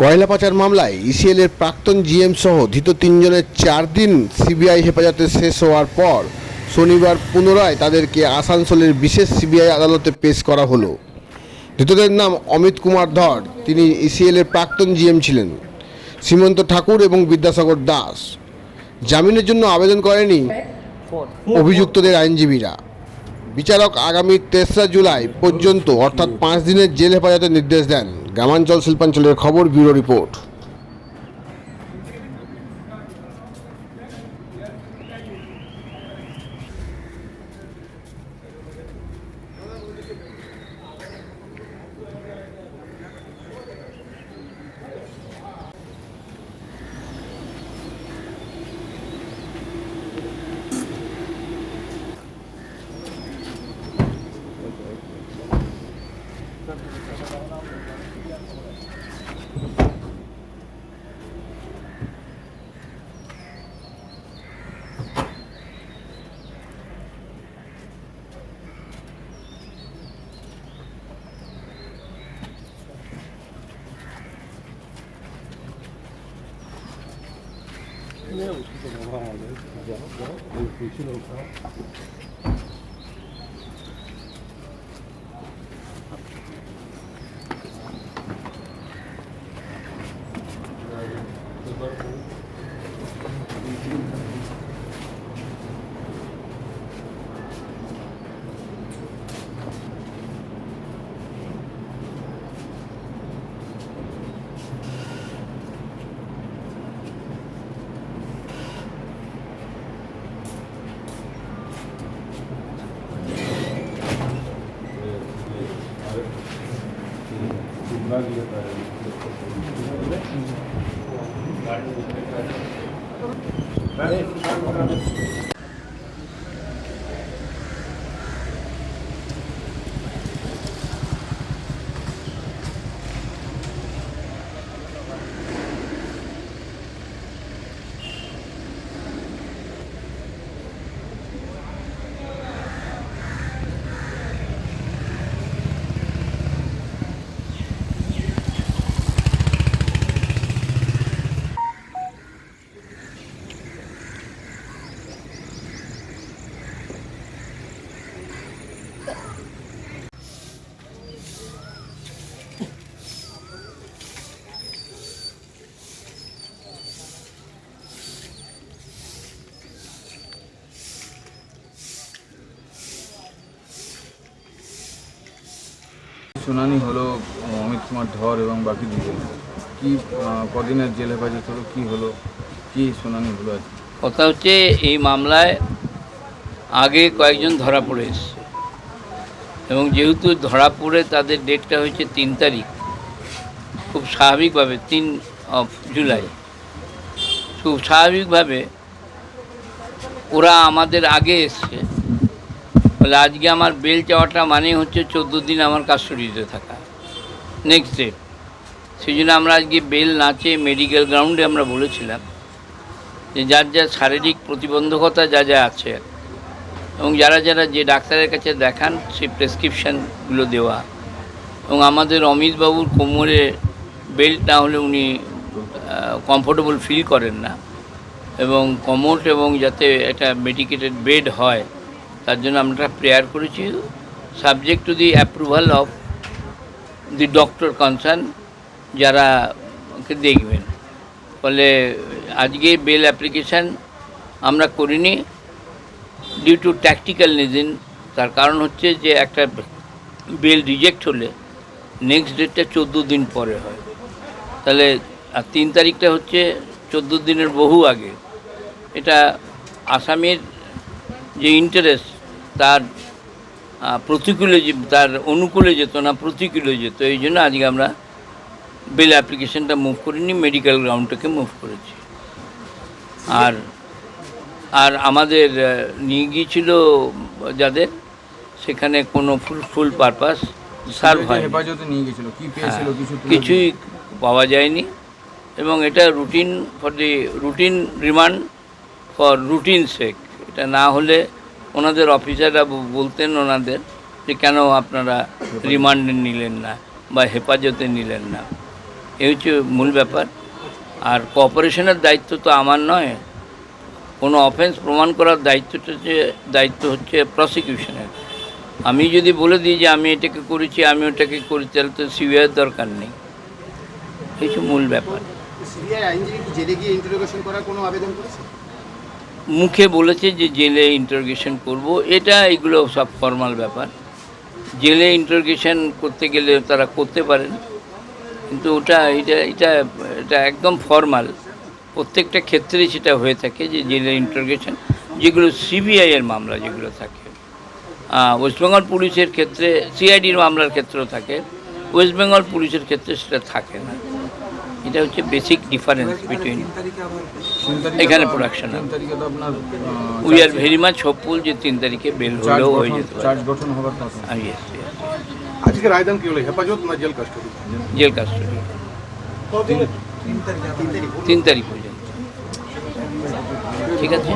কয়লা পাচার মামলায় ইসিএল এর প্রাক্তন জিএম সহ ধৃত তিনজনের চার দিন সিবিআই হেফাজতে শেষ হওয়ার পর শনিবার পুনরায় তাদেরকে আসানসোলের বিশেষ সিবিআই আদালতে পেশ করা হলো। ধৃতদের নাম অমিত কুমার ধর, তিনি ইসিএল এর প্রাক্তন জিএম ছিলেন। সীমন্ত ঠাকুর এবং বিদ্যাসাগর দাস। জামিনের জন্য আবেদন করেনি অভিযুক্তদের আইনজীবীরা। বিচারক আগামী তেসরা জুলাই পর্যন্ত, অর্থাৎ পাঁচ দিনের জেল হেফাজতের নির্দেশ দেন। গ্রামাঞ্চল শিল্পাঞ্চলের খবর bureau report. 시내 55만 원을 가자. 여기 신호가. Thank you. শুনানি হলো অমিত কুমার ধর এবং বাকি দুজন। কি কদিনের জেল হেফাজত হলো, কি হলো, কি শুনানি হলো কথা হচ্ছে, এই মামলায় আগে কয়েকজন ধরা পড়ে এসছে। এবং যেহেতু ধরা পড়ে, তাদের ডেটটা হয়েছে তিন তারিখ। খুব স্বাভাবিকভাবে, তিন অফ জুলাই। খুব স্বাভাবিকভাবে ওরা আমাদের আগে এসছে। বলে আজকে আমার বেল চাওয়াটা মানে হচ্ছে চোদ্দ দিন আমার কাস্টডিতে থাকা। নেক্সট ডে সেই জন্য আমরা আজকে বেল না চেয়ে মেডিকেল গ্রাউন্ডে আমরা বলেছিলাম যে যার যার শারীরিক প্রতিবন্ধকতা যা যা আছে এবং যারা যারা যে ডাক্তারের কাছে দেখান সেই প্রেসক্রিপশানগুলো দেওয়া এবং আমাদের অমিতবাবুর কোমরে বেল্ট না হলে উনি কমফোর্টেবল ফিল করেন না এবং কমোট এবং যাতে একটা মেডিকেটেড বেড হয় তার জন্য আমরা প্রেয়ার করেছি। Subject to the approval of the doctor concern যারা দেখবেন। ফলে আজকে বেল অ্যাপ্লিকেশান আমরা করিনি ডিউ টু ট্যাকটিক্যাল রিজন তার কারণ হচ্ছে যে, একটা বেল রিজেক্ট হলে নেক্সট ডেটটা চোদ্দ দিন পরে হয়। তাহলে, আর তিন তারিখটা হচ্ছে চোদ্দ দিনের বহু আগে। এটা আসামের যে ইন্টারেস্ট তার প্রতিকূলে যে তার অনুকূলে যেত না প্রতিকূলে যেত এই জন্য আজকে আমরা বেল অ্যাপ্লিকেশনটা মুভ করিনি মেডিকেল গ্রাউন্ডটাকে মুভ করেছি। আর আর আমাদের নিয়ে গিয়েছিল যাদের সেখানে কোনো ফুল ফুল পারপাস সার্ভ হয় হ্যাঁ, কিছুই পাওয়া যায়নি এবং এটা routine for the routine remand for routine sake এটা না হলে ওনাদের অফিসাররা বলতেন ওনাদের যে কেন আপনারা রিমান্ডে নিলেন না বা হেফাজতে নিলেন না। এই হচ্ছে মূল ব্যাপার। আর কোঅপারেশনের দায়িত্ব তো আমার নয়। কোনো অফেন্স প্রমাণ করার দায়িত্বটা যে দায়িত্ব হচ্ছে প্রসিকিউশনের। আমি যদি বলে দিই যে আমি এটাকে করেছি আমি ওটাকে করি তাহলে তো সিবিআইয়ের দরকার নেই। এই মূল ব্যাপার। সিবিআই আইনজীবী জেলে গিয়ে ইন্টারোগেশন করার কোনো আবেদন করেছে? মুখে বলেছে যে জেলে ইন্টারোগেশন করব। এটা এগুলো সব ফর্মাল ব্যাপার। জেলে ইন্টারোগেশন করতে গেলে তারা করতে পারেন। কিন্তু ওটা এটা এটা এটা একদম ফর্মাল প্রত্যেকটা ক্ষেত্রে সেটা হয়ে থাকে যে জেলে ইন্টারোগেশন যেগুলো সিবিআই এর মামলা যেগুলো থাকে। আহ, ওয়েস্ট বেঙ্গল পুলিশের ক্ষেত্রে সিআইডির মামলার ক্ষেত্রেও থাকে। ওয়েস্ট বেঙ্গল পুলিশের ক্ষেত্রে সেটা থাকে না। এটা হচ্ছে বেসিক ডিফারেন্স বিটুইন এখানে আহ, we are very much hopeful যে তিন তারিখে বেল হলেও হয়ে যেতে পারে। চার্জ গঠন হবার কথা। আর yes, yes, আজকে রায়দান কি হলো? হেফাজত না জেল কাস্টডি? Jail custody. তিন তারিখ পর্যন্ত। ঠিক আছে?